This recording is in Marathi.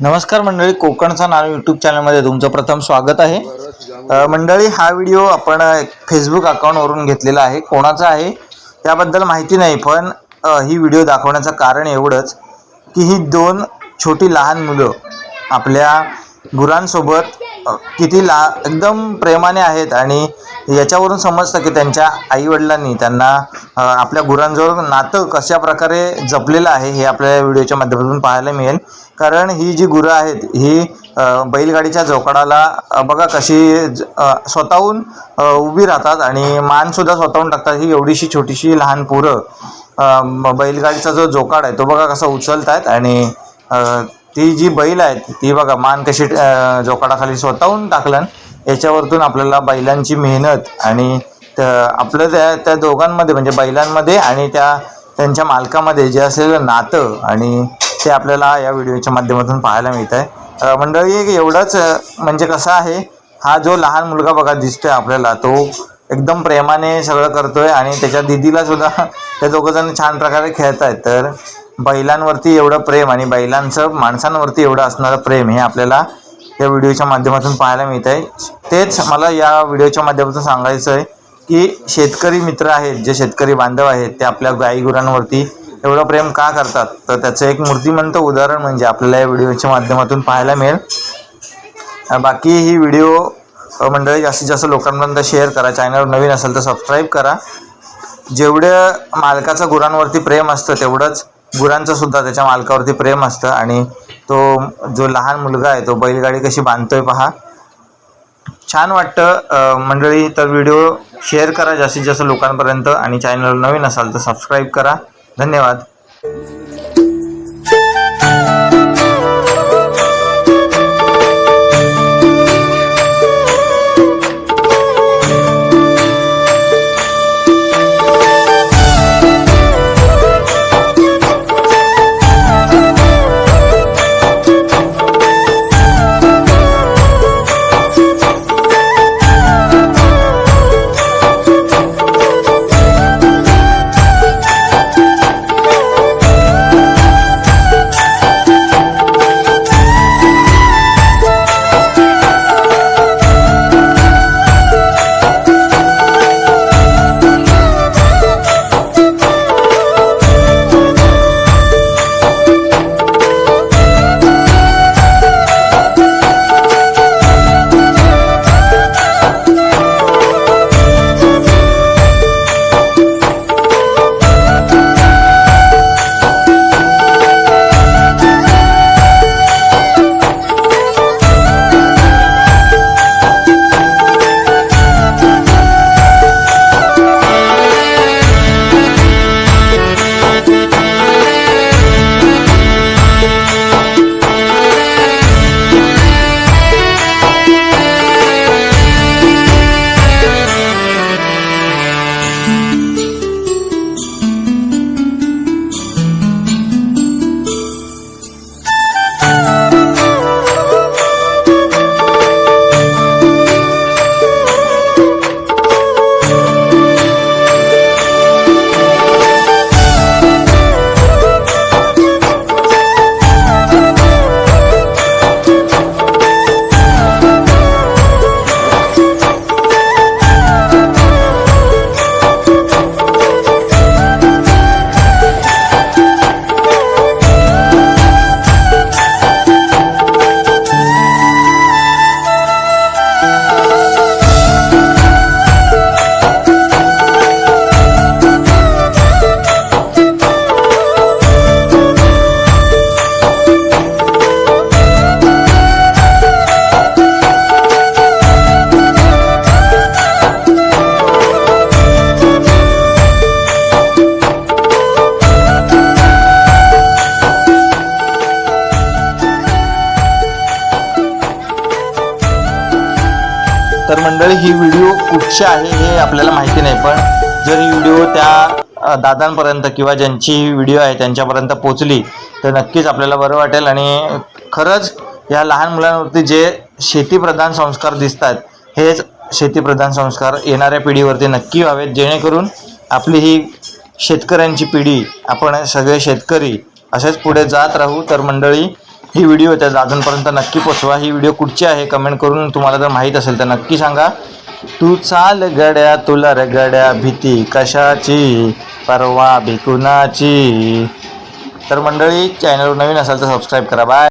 नमस्कार मंडळी कोकणचा नाव यूट्यूब चॅनलमध्ये तुमचं प्रथम स्वागत आहे. मंडळी हा व्हिडिओ आपण एक फेसबुक अकाउंटवरून घेतलेला आहे. कोणाचा आहे? त्याबद्दल माहिती नाही पण ही व्हिडिओ दाखवण्याचं कारण एवढंच की ही दोन छोटी लहान मुलं आपल्या गुरांसोबत किती ला एकदम प्रेमाने आहेत आणि याच्यावरून समजतं की त्यांच्या आईवडिलांनी त्यांना आपल्या गुरांजवळ नातं कशा प्रकारे जपलेलं आहे हे आपल्याला व्हिडिओच्या माध्यमातून पाहायला मिळेल. कारण ही जी गुरं आहेत ही बैलगाडीच्या जोकाडाला बघा कशी ज- स्वतःहून उभी राहतात आणि मानसुद्धा स्वतःहून टाकतात. ही एवढीशी छोटीशी लहान पोरं बैलगाडीचा जो जोकाड आहे तो बघा कसा उचलत आहेत आणि ती जी बैल आहेत ती बघा मान कशी जोकाडाखाली स्वतःहून टाकलं याच्यावरतून आपल्याला बैलांची मेहनत आणि त- आपलं त्या त्या दोघांमध्ये म्हणजे बैलांमध्ये आणि त्या त्यांच्या मालकामध्ये जे असलेलं नातं आणि ते आपल्याला या व्हिडिओच्या माध्यमातून पाहायला मिळत आहे मंडळी एवढंच म्हणजे कसं आहे हा जो लहान मुलगा बघा दिसतोय आपल्याला तो एकदम प्रेमाने सगळं करतोय आणि त्याच्या दिदीला सुद्धा ते दोघं जण छान प्रकारे खेळत आहेत तर बैलांवरती एवढं प्रेम आणि बैलांचं माणसांवरती एवढं असणारं प्रेम हे आपल्याला या व्हिडिओच्या माध्यमातून पाहायला मिळत आहे तेच मला या व्हिडिओच्या माध्यमातून सांगायचं आहे की शेतकरी मित्र आहेत जे शेतकरी बांधव आहेत ते आपल्या गाई गुरांवरती एवढं प्रेम का करतात? तर त्याचं एक मूर्तिमंत उदाहरण म्हणजे आपल्याला या व्हिडिओच्या माध्यमातून पाहायला मिळेल. बाकी ही व्हिडिओ मंडळी जास्तीत जास्त लोकांपर्यंत शेअर करा. चॅनल नवीन असेल तर सबस्क्राईब करा. जेवढं मालकाचं गुरांवरती प्रेम असतं तेवढंच गुरांचं सुद्धा त्याच्या मालकावरती प्रेम असतं आणि तो जो लहान मुलगा आहे तो बैलगाडी कशी बांधतोय पहा. छान वाटतं. मंडळी तर व्हिडिओ शेअर करा जास्तीत जास्त लोकांपर्यंत आणि चॅनल नवीन असाल तर सबस्क्राईब करा. धन्यवाद. ही व्हिडिओ कुठची आहे हे आपल्याला माहिती नाही पण जर ही व्हिडिओ त्या दादांपर्यंत किंवा ज्यांची व्हिडिओ आहे त्यांच्यापर्यंत पोचली तर नक्कीच आपल्याला बरं वाटेल. आणि खरंच या लहान मुलांवरती जे शेतीप्रधान संस्कार दिसतात हेच शेतीप्रधान संस्कार येणाऱ्या पिढीवरती नक्की व्हावेत. जेणेकरून आपली ही शेतकऱ्यांची पिढी आपण सगळे शेतकरी असेच पुढे जात राहू. तर मंडळी ही व्हिडिओ त्या दादांपर्यंत नक्की पोचवा. ही व्हिडिओ कुठची आहे कमेंट करून तुम्हाला जर माहीत असेल तर नक्की सांगा. तू चाल गड्या तुला रगड्या गड्या भीती कशाची? परवा भिकुनाची तर मंडळी चॅनलवर नवीन असाल तर सबस्क्राईब करा. बाय